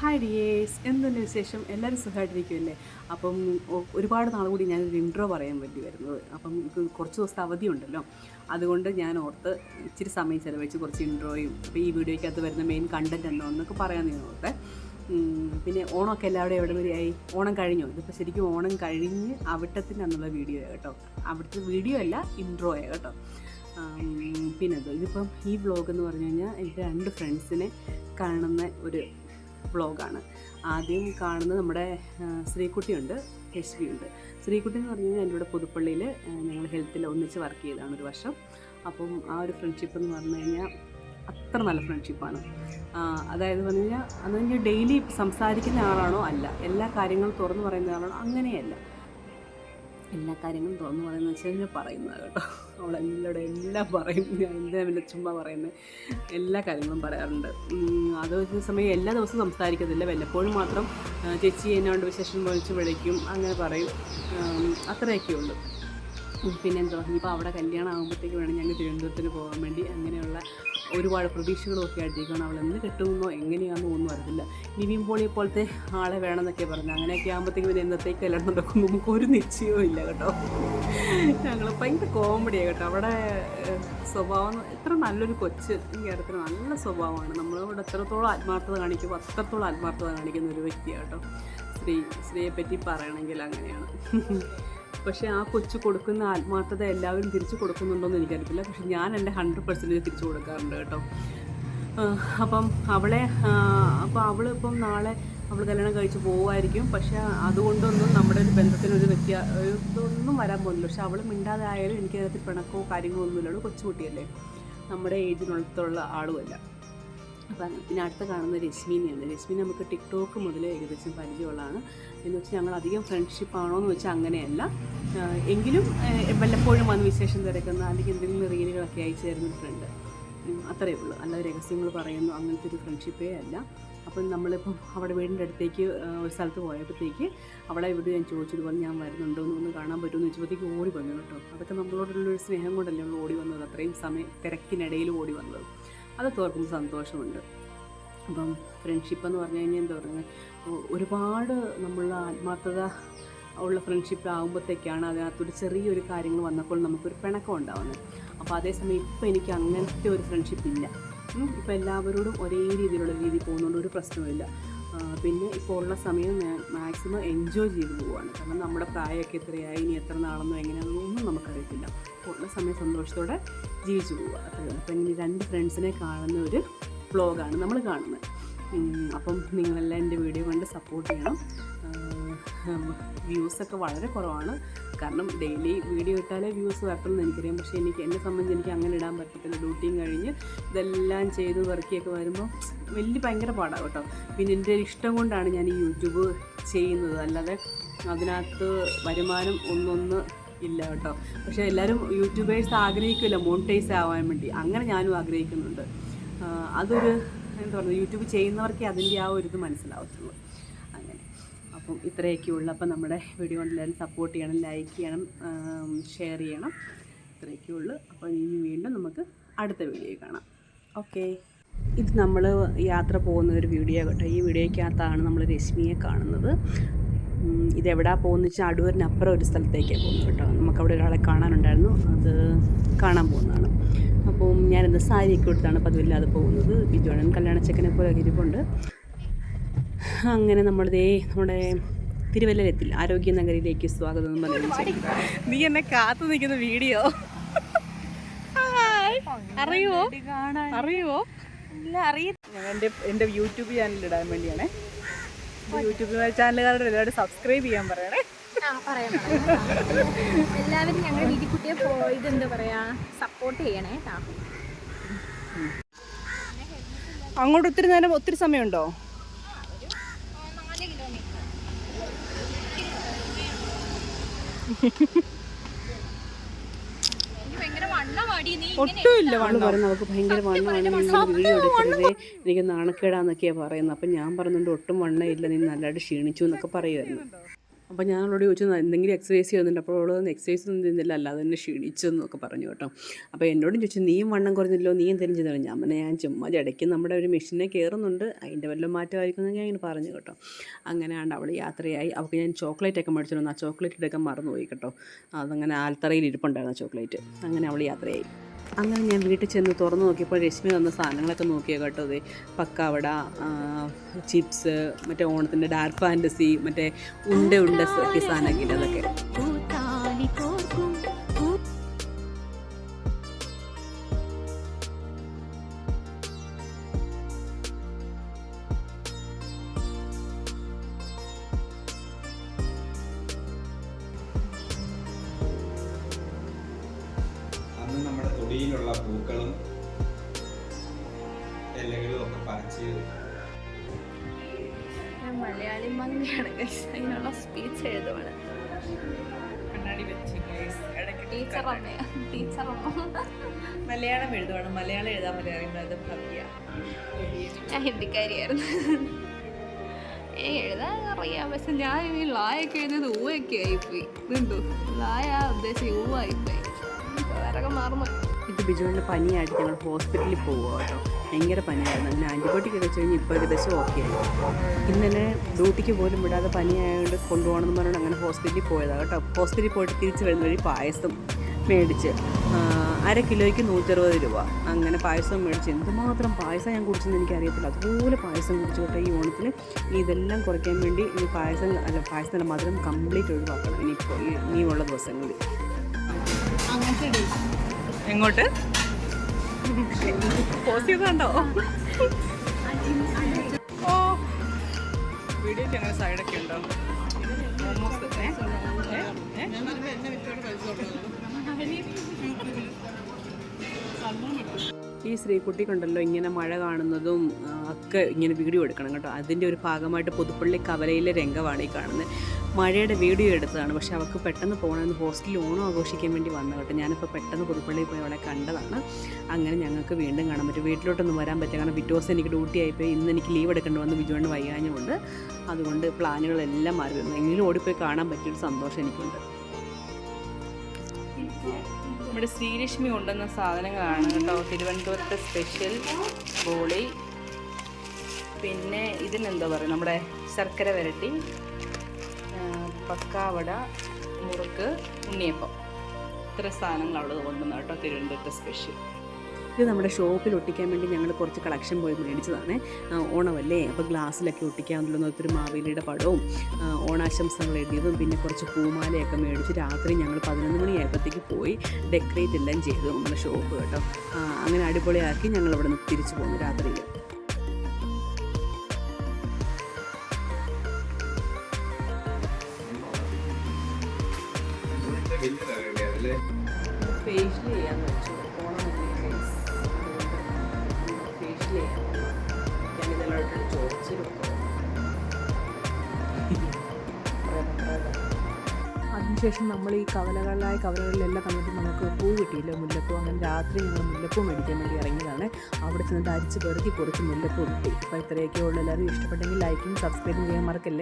Hi dears എന്തുണ്ട് വിശേഷം എല്ലാവരും സുഖമായിട്ടിരിക്കുമല്ലേ അപ്പം ഒരുപാട് നാൾ കൂടി ഞാനൊരു ഇൻട്രോ പറയാൻ വേണ്ടി വരുന്നത്. അപ്പം കുറച്ച് ദിവസത്തെ അവധിയുണ്ടല്ലോ. അതുകൊണ്ട് ഞാൻ ഓർത്ത് ഇച്ചിരി സമയം ചിലവഴിച്ച് കുറച്ച് ഇൻട്രോയും അപ്പോൾ ഈ വീഡിയോയ്ക്കകത്ത് വരുന്ന മെയിൻ കണ്ടന്റ് എന്നോ എന്നൊക്കെ പറയാൻ ഞാൻ ഓർത്തെ പിന്നെ ഓണമൊക്കെ എല്ലാവരും എവിടെ വരെയായി? ഓണം കഴിഞ്ഞു? ഇതിപ്പോൾ ശരിക്കും ഓണം കഴിഞ്ഞ് അവിട്ടത്തിന് എന്നുള്ള വീഡിയോ കേട്ടോ. അവിടുത്തെ വീഡിയോ അല്ല ഇൻട്രോയാണ് കേട്ടോ. പിന്നെ ഇതിപ്പം ഈ വ്ളോഗ് എന്ന് പറഞ്ഞു കഴിഞ്ഞാൽ എന്റെ രണ്ട് ഫ്രണ്ട്സിനെ കാണുന്ന ഒരു വ്ളോഗാണ്. ആദ്യം കാണുന്നത് നമ്മുടെ ശ്രീകുട്ടിയുണ്ട് എസ് ബി ഉണ്ട് ശ്രീകുട്ടി എന്ന് പറഞ്ഞാൽ എന്റെ ഇവിടെ പുതുപ്പള്ളിയിൽ ഞങ്ങൾ ഹെൽത്തിൽ ഒന്നിച്ച് വർക്ക് ചെയ്തതാണ് ഒരു വർഷം. അപ്പം ആ ഒരു ഫ്രണ്ട്ഷിപ്പ് എന്ന് പറഞ്ഞു കഴിഞ്ഞാൽ അത്ര നല്ല ഫ്രണ്ട്ഷിപ്പാണ്. അതായത് പറഞ്ഞു കഴിഞ്ഞാൽ അത് കഴിഞ്ഞാൽ ഡെയിലി സംസാരിക്കുന്ന ആളാണോ അല്ല എല്ലാ കാര്യങ്ങളും തുറന്നു പറയുന്ന ആളാണോ അങ്ങനെയല്ല. എല്ലാ കാര്യങ്ങളും തുറന്നു പറയുന്നത് വെച്ച് കഴിഞ്ഞാൽ പറയുന്നത് കേട്ടോ. അവൾ എന്നോട് എല്ലാം പറയും. ഞാൻ എന്താ പിന്നെ ചുമ്മാ പറയുന്നത് എല്ലാ കാര്യങ്ങളും പറയാറുണ്ട്. അത് വെച്ച സമയം എല്ലാ ദിവസവും സംസാരിക്കത്തില്ല. വല്ലപ്പോഴും മാത്രം ചേച്ചി എന്നോട് വിശേഷം വിളിച്ച് വിളിക്കും. അങ്ങനെ പറയും. അത്രയൊക്കെ ഉള്ളൂ. പിന്നെന്തോ? ഇനിയിപ്പോൾ അവിടെ കല്യാണം ആകുമ്പോഴത്തേക്ക് വേണം ഞങ്ങൾ തിരുവനന്തപുരത്തിന് പോകാൻ വേണ്ടി. അങ്ങനെയുള്ള ഒരുപാട് പ്രതീക്ഷകളൊക്കെ ആയിട്ടേക്കാണ് അവൾ എന്ന് കിട്ടുമെന്നോ എങ്ങനെയാണെന്നോ ഒന്നും അറിയില്ല നിവിൻ പോളിയെ പോലത്തെ ആളെ വേണമെന്നൊക്കെ പറഞ്ഞു. അങ്ങനെയൊക്കെ ആകുമ്പോഴത്തേക്കും പിന്നെ എന്നത്തേക്ക് കല്യാണം നടക്കും നമുക്ക് ഒരു നിശ്ചയവും ഇല്ല കേട്ടോ. ഞങ്ങൾ ഭയങ്കര കോമഡിയാണ് കേട്ടോ. അവിടെ സ്വഭാവം എത്ര നല്ലൊരു കൊച്ച് ഈ കാര്യത്തിന്. നല്ല സ്വഭാവമാണ്. നമ്മളോട് എത്രത്തോളം ആത്മാർത്ഥത കാണിക്കുമ്പോൾ അത്രത്തോളം ആത്മാർത്ഥത കാണിക്കുന്ന ഒരു വ്യക്തിയാണ് കേട്ടോ. സ്ത്രീ സ്ത്രീയെപ്പറ്റി പറയണമെങ്കിൽ അങ്ങനെയാണ്. പക്ഷേ ആ കൊച്ചു കൊടുക്കുന്ന ആത്മാർത്ഥത എല്ലാവരും തിരിച്ചു കൊടുക്കുന്നുണ്ടോ എന്ന് എനിക്കറിയത്തില്ല. പക്ഷെ ഞാൻ എന്റെ ഹൺഡ്രഡ് പെർസെന്റേജ് തിരിച്ചു കൊടുക്കാറുണ്ട് കേട്ടോ. അപ്പം അവളെ അപ്പോൾ അവൾ ഇപ്പം നാളെ അവൾ കല്യാണം കഴിച്ച് പോകുമായിരിക്കും പക്ഷെ അതുകൊണ്ടൊന്നും നമ്മുടെ ഒരു ബന്ധത്തിന് ഒരു വ്യത്യ ഇതൊന്നും വരാൻ പോകുന്നില്ല. പക്ഷെ അവൾ മിണ്ടാതെ ആയാലും എനിക്ക് അതിനകത്ത് പിണക്കോ കാര്യങ്ങളോ ഒന്നുമില്ല. അവൾ കൊച്ചുകുട്ടിയല്ലേ. നമ്മുടെ ഏജിനടുത്തുള്ള ആളുമല്ല. അപ്പം. പിന്നെ അടുത്ത കാണുന്നത് രശ്മിനെയാണ്. രശ്മി നമുക്ക് ടിക്ടോക്ക് മുതൽ ഏകദേശം പരിചയമുള്ളതാണ്. എന്ന് വെച്ചാൽ ഞങ്ങൾ അധികം ഫ്രണ്ട്ഷിപ്പ് ആണോ എന്ന് വെച്ചാൽ അങ്ങനെയല്ല. എങ്കിലും വല്ലപ്പോഴും വന്ന് വിശേഷം തിരക്കുന്ന അല്ലെങ്കിൽ എന്തെങ്കിലും റീലുകളൊക്കെ അയച്ചു തരുന്ന ഫ്രണ്ട് അത്രയേ ഉള്ളൂ. അല്ലാതെ രഹസ്യങ്ങൾ പറയുന്നു അങ്ങനത്തെ ഒരു ഫ്രണ്ട്ഷിപ്പേ അല്ല. അപ്പം നമ്മളിപ്പം അവിടെ വീടിന്റെ അടുത്തേക്ക് ഒരു സ്ഥലത്ത് പോയപ്പോഴത്തേക്ക് അവളെ ഇവിടെ ഞാൻ ചോദിച്ചതുപോലെ ഞാൻ വരുന്നുണ്ടോ? എന്ന് ഒന്ന് കാണാൻ പറ്റുമെന്ന് ചോദിച്ചപ്പോഴത്തേക്ക് ഓടി വന്നു കേട്ടോ. അതൊക്കെ നമ്മളോടുള്ളൊരു സ്നേഹം കൊണ്ടല്ലേ നമ്മൾ ഓടി വന്നത്. അത്രയും സമയം തിരക്കിനിടയിൽ ഓടി വന്നത്. അതൊക്കെ ഓർക്കുമ്പോൾ സന്തോഷമുണ്ട്. അപ്പം ഫ്രണ്ട്ഷിപ്പ് എന്ന് പറഞ്ഞു കഴിഞ്ഞാൽ എന്താ പറയുക ഒരുപാട് നമ്മളുടെ ആത്മാർത്ഥത ഉള്ള ഫ്രണ്ട്ഷിപ്പ് ആകുമ്പോഴത്തേക്കാണ് അതിനകത്തൊരു ചെറിയൊരു കാര്യങ്ങൾ വന്നപ്പോൾ നമുക്കൊരു പിണക്കം ഉണ്ടാവുന്നത്. അപ്പോൾ അതേസമയം ഇപ്പോൾ എനിക്ക് അങ്ങനത്തെ ഒരു ഫ്രണ്ട്ഷിപ്പ് ഇല്ല. ഇപ്പോൾ എല്ലാവരോടും ഒരേ രീതിയിലുള്ള രീതി പോകുന്നതുകൊണ്ട് ഒരു പ്രശ്നമില്ല പിന്നെ ഇപ്പോൾ ഉള്ള സമയം ഞാൻ മാക്സിമം എൻജോയ് ചെയ്ത് പോവുകയാണ് കാരണം നമ്മുടെ പ്രായമൊക്കെ എത്രയായി ഇനി എത്ര നാളെന്നോ എങ്ങനെയാണെന്നോ ഒന്നും നമുക്കറിയത്തില്ല. ഉള്ള സമയം സന്തോഷത്തോടെ ജീവിച്ചു പോവുക അത്രയും അപ്പം ഇങ്ങനെ രണ്ട് ഫ്രണ്ട്സിനെ കാണുന്ന ഒരു വ്ളോഗാണ് നമ്മൾ കാണുന്നത്. അപ്പം നിങ്ങളെല്ലാം എന്റെ വീഡിയോ കണ്ട് സപ്പോർട്ട് ചെയ്യണം. വ്യൂസൊക്കെ വളരെ കുറവാണ്. കാരണം ഡെയിലി വീഡിയോ ഇട്ടാലേ വ്യൂസ് വരത്തുള്ളൂ എനിക്കറിയാം. പക്ഷേ എനിക്ക് എന്നെ സംബന്ധിച്ച് എനിക്ക് അങ്ങനെ ഇടാൻ പറ്റത്തില്ല. ഡ്യൂട്ടിയും കഴിഞ്ഞ് ഇതെല്ലാം ചെയ്ത് വർക്കിയൊക്കെ വരുമ്പോൾ വലിയ ഭയങ്കര പാടാണ് കേട്ടോ. പിന്നെ എന്റെ ഇഷ്ടം കൊണ്ടാണ് ഞാൻ ഈ യൂട്യൂബ് ചെയ്യുന്നത്. അല്ലാതെ അതിനകത്ത് വരുമാനം ഒന്നൊന്ന് ഇല്ല കേട്ടോ. പക്ഷേ എല്ലാവരും യൂട്യൂബേഴ്സ് ആഗ്രഹിക്കുമല്ലോ മോണിറ്റൈസ് ആവാൻ വേണ്ടി. അങ്ങനെ ഞാനും ആഗ്രഹിക്കുന്നുണ്ട്. അതൊരു എന്താ പറയുക യൂട്യൂബ് ചെയ്യുന്നവർക്കേ അതിന്റെ ആ ഒരു ഇത് മനസ്സിലാവത്തുള്ളൂ. അങ്ങനെ. അപ്പം ഇത്രയൊക്കെ ഉള്ളൂ അപ്പം നമ്മുടെ വീഡിയോ എല്ലാവരും സപ്പോർട്ട് ചെയ്യണം ലൈക്ക് ചെയ്യണം ഷെയർ ചെയ്യണം. ഇത്രയൊക്കെ ഉള്ളൂ അപ്പോൾ ഇനി വീണ്ടും നമുക്ക് അടുത്ത വീഡിയോ കാണാം. ഓക്കെ ഇത് നമ്മൾ യാത്ര പോകുന്ന ഒരു വീഡിയോ കേട്ടോ. ഈ വീഡിയോയ്ക്കകത്താണ് നമ്മൾ രശ്മിയെ കാണുന്നത്. ഇതെവിടാ പോകുന്ന വെച്ചാൽ അടൂരിനപ്പുറം ഒരു സ്ഥലത്തേക്കാണ് പോകുന്നത് കേട്ടോ. നമുക്കവിടെ ഒരാളെ കാണാനുണ്ടായിരുന്നു. അത് കാണാൻ പോകുന്നതാണ്. അപ്പം ഞാനിന്ന് സാരിയൊക്കെ കൊടുത്താണ് പതിവില്ലാതെ പോകുന്നത്. ബിജുവാണൻ കല്യാണച്ചക്കനെ പോലെ ഇരിപ്പുണ്ട്. അങ്ങനെ നമ്മളിതേ നമ്മുടെ തിരുവല്ലയിലെത്തി ആരോഗ്യ നഗരിയിലേക്ക് സ്വാഗതം എന്ന് പറഞ്ഞു നീ എന്നെ കാത്തു നിൽക്കുന്ന വീഡിയോ. അറിയുമോ അറിയുമോ ഞാൻ എന്റെ എന്റെ യൂട്യൂബ് ചാനലിൽ ഇടാൻ വേണ്ടിയാണേ. യൂട്യൂബ് ചാനലുകാരുടെ എല്ലാവരും സബ്സ്ക്രൈബ് ചെയ്യാൻ പറയണേ. എല്ലാവരും ഞങ്ങളുടെ വീട്ടിക്കുട്ടിയെ പോ- എന്താ പറയാ സപ്പോർട്ട് ചെയ്യണേ അങ്ങോട്ട് ഒത്തിരി നേരം ഒത്തിരി സമയമുണ്ടോ? ഒട്ടുമില്ല വണ്ണം? പറയുന്നത് അവൾക്ക് ഭയങ്കര വണ്ണമാണ് വീഡിയോ എടുക്കരുതേ എനിക്ക് നാണക്കേടാന്നൊക്കെയാണ് പറയുന്നത്. അപ്പം ഞാൻ പറയുന്നുണ്ട് ഒട്ടും വണ്ണയില്ല നീ നല്ലതായിട്ട് ക്ഷീണിച്ചു എന്നൊക്കെ പറയുമായിരുന്നു അപ്പോൾ ഞാൻ അവളോട് ചോദിച്ചു എന്തെങ്കിലും എക്സസൈസ് ചെയ്യുന്നുണ്ട്? അപ്പോൾ അവൾ എക്സസൈസ് ഒന്നും ചെയ്യുന്നില്ല അല്ലാതെ തന്നെ ക്ഷീണിച്ചു എന്നൊക്കെ പറഞ്ഞു കേട്ടോ. അപ്പോൾ എന്നോടും ചോദിച്ചു നീയും വണ്ണം കുറഞ്ഞല്ലോ നീ എന്തെങ്കിലും ചെയ്തല്ലോ ഞാൻ പറഞ്ഞാൽ ഞാൻ ചുമ്മാ ഇടയ്ക്ക് നമ്മുടെ ഒരു മെഷീനെ കയറുന്നുണ്ട് അതിന്റെ വല്ല മാറ്റമായിരിക്കും ഞാൻ ഇങ്ങനെ പറഞ്ഞു കേട്ടോ. അങ്ങനെയാണ്ട് അവൾ യാത്രയായി. അവൾക്ക് ഞാൻ ചോക്ലേറ്റ് ഒക്കെ മേടിച്ചിരുന്നു ആ ചോക്ലേറ്റ് എടുക്കാൻ മറന്നുപോയി കേട്ടോ. അതങ്ങനെ ആൽത്തറയിൽ ഇരിപ്പുണ്ടായിരുന്നു ചോക്ലേറ്റ് അങ്ങനെ അവൾ യാത്രയായി. അങ്ങനെ ഞാൻ വീട്ടിൽ ചെന്ന് തുറന്ന് നോക്കിയപ്പോൾ രശ്മി തന്ന സാധനങ്ങളൊക്കെ നോക്കിയ കേട്ടോ അതെ പക്കാവട ചിപ്സ് മറ്റേ ഓണത്തിന്റെ ഡാർക്ക് ഫാന്റസി മറ്റേ ഉണ്ട ഉണ്ട സാധനമൊക്കെ അതൊക്കെ ഞാൻ മലയാളി മങ്ങിയാണ് അതിനുള്ള സ്പീച്ച് എഴുതുവാണ്. ടീച്ചർ അമ്മയാ. ടീച്ചർ അമ്മ. മലയാളം എഴുതുവാണ്. മലയാളം എഴുതാൻ പറ്റാറുണ്ട് ഭവ്യ ഞാൻ ഹിന്ദിക്കാരിയായിരുന്നു. എഴുതാൻ അറിയാം. പക്ഷെ ഞാൻ ഈ ലായൊക്കെ എഴുതിയത് ഊവൊക്കെ ആയിപ്പോയി. ഇതുണ്ടോ ലായ ഉദ്ദേശിച്ച് ഊവായിപ്പോയി. വേറെ മറന്നു. ഇത് ബിജുവിന്റെ പനിയായിട്ട് ഞങ്ങൾ ഹോസ്പിറ്റലിൽ പോകുക കേട്ടോ. ഭയങ്കര പനിയായിരുന്നു. അങ്ങനെ ആന്റിബയോട്ടിക് ഒക്കെ വെച്ച് കഴിഞ്ഞ് ഇപ്പോൾ ഏകദേശം ഓക്കെ ആയി. ഇന്നലെ ഡ്യൂട്ടിക്ക് പോലും വിടാതെ പനിയായതുകൊണ്ട് കൊണ്ടുപോകണമെന്ന് പറഞ്ഞുകൊണ്ട് അങ്ങനെ ഹോസ്പിറ്റലിൽ പോയതാണ് കേട്ടോ. ഹോസ്പിറ്റലിൽ പോയിട്ട് തിരിച്ച് വരുന്ന വഴി പായസം മേടിച്ച്. അര കിലോയ്ക്ക് നൂറ്ററുപത് രൂപ. അങ്ങനെ പായസം മേടിച്ച്. എന്തുമാത്രം പായസം ഞാൻ കുടിച്ചെന്ന് എനിക്കറിയത്തില്ല. അതുപോലെ പായസം കുടിച്ചു കേട്ടോ ഈ ഓണത്തിന്. ഇതെല്ലാം കുറയ്ക്കാൻ വേണ്ടി ഈ പായസം അല്ല പായസത്തിന്റെ മധുരം കംപ്ലീറ്റ് ഒഴിവാക്കണം. ഇനിയിപ്പോൾ ഇനിയുള്ള ദിവസങ്ങളിൽ. അങ്ങനത്തെ എങ്ങോട്ട്? പോസ് ചെയ്തോ ഓ വീഡിയോക്ക് അങ്ങനെ സൈഡൊക്കെ ഉണ്ടോ? ഓൾമോസ്റ്റ് ഏ? ഏ? ഈ ശ്രീകുട്ടിക്കുണ്ടല്ലോ ഇങ്ങനെ മഴ കാണുന്നതും ഒക്കെ ഇങ്ങനെ വീഡിയോ എടുക്കണം കേട്ടോ. അതിന്റെ ഒരു ഭാഗമായിട്ട് പുതുപ്പള്ളി കവലയിലെ രംഗമാണ് ഈ കാണുന്നത്. മഴയുടെ വീഡിയോ എടുത്തതാണ്. പക്ഷേ അവൾക്ക് പെട്ടെന്ന് പോകണമെന്ന് ഹോസ്റ്റലിൽ ഓണം ആഘോഷിക്കാൻ വേണ്ടി വന്ന കേട്ടോ. ഞാനിപ്പോൾ പെട്ടെന്ന് പുതുപ്പള്ളിയിൽ പോയി അവളെ കണ്ടതാണ്. അങ്ങനെ ഞങ്ങൾക്ക് വീണ്ടും കാണാൻ പറ്റും. വീട്ടിലോട്ടൊന്നും വരാൻ പറ്റില്ല. കാരണം പിറ്റേ ദിവസം എനിക്ക് ഡ്യൂട്ടി ആയിപ്പോയി. ഇന്ന് എനിക്ക് ലീവ് എടുക്കേണ്ടി വന്ന്. വിജുവിന് വയ്യാഞ്ഞുകൊണ്ട് അതുകൊണ്ട് പ്ലാനുകളെല്ലാം മാറി എങ്കിലും ഓടിപ്പോയി കാണാൻ പറ്റിയൊരു സന്തോഷം എനിക്കുണ്ട്. നമ്മുടെ ശ്രീലക്ഷ്മി കൊണ്ടുവന്ന സാധനങ്ങളാണ് കേട്ടോ. തിരുവനന്തപുരത്തെ സ്പെഷ്യൽ ബോളി. പിന്നെ ഇതിനെന്താ പറയുക? നമ്മുടെ ശർക്കര വരട്ടി പക്കാവട മുറുക്ക് ഉണ്ണിയപ്പം. ഇത്ര സാധനങ്ങൾ അവിടെ കൊണ്ടുവന്ന കേട്ടോ തിരുവനന്തപുരത്തെ സ്പെഷ്യൽ ഇത് നമ്മുടെ ഷോപ്പിൽ ഒട്ടിക്കാൻ വേണ്ടി ഞങ്ങൾ കുറച്ച് കളക്ഷൻ പോയി മേടിച്ചതാണ്. ഓണമല്ലേ? അപ്പോൾ ഗ്ലാസ്സിലൊക്കെ ഒട്ടിക്കാമെന്നുള്ള ഒത്തിരി മാവേലിയുടെ പടവും ഓണാശംസകൾ എഴുതിയതും പിന്നെ കുറച്ച് പൂമാലയൊക്കെ മേടിച്ച് രാത്രി ഞങ്ങൾ പതിനൊന്ന് മണിയായപ്പോഴത്തേക്ക് പോയി ഡെക്കറേറ്റ് എല്ലാം ചെയ്തു നമ്മുടെ ഷോപ്പ് കേട്ടോ. അങ്ങനെ അടിപൊളിയാക്കി ഞങ്ങൾ ഇവിടെ നിന്ന് തിരിച്ചു പോന്നു രാത്രിയിൽ. ഫേഷ്യൽ ചെയ്യാന്ന് വെച്ചു അതിനുശേഷം നമ്മൾ ഈ കവലകളിലായ കവലകളിലെല്ലാം കണ്ടിട്ട് നമുക്ക് പൂ കിട്ടിയില്ല മുല്ലപ്പൂ. അങ്ങനെ രാത്രി ഞങ്ങൾ മുല്ലപ്പൂ മേടിക്കാൻ വേണ്ടി ഇറങ്ങിയതാണ്. അവിടെ ചെന്നിട്ട് അരിച്ച് പെറുക്കി കുറച്ച് മുല്ലപ്പൂ കിട്ടി അപ്പോൾ ഇത്രയൊക്കെ ഉള്ളൂ. എല്ലാവരും ഇഷ്ടപ്പെട്ടെങ്കിൽ ലൈക്കും സബ്സ്ക്രൈബും ചെയ്യാൻ മറക്കല്ലേ?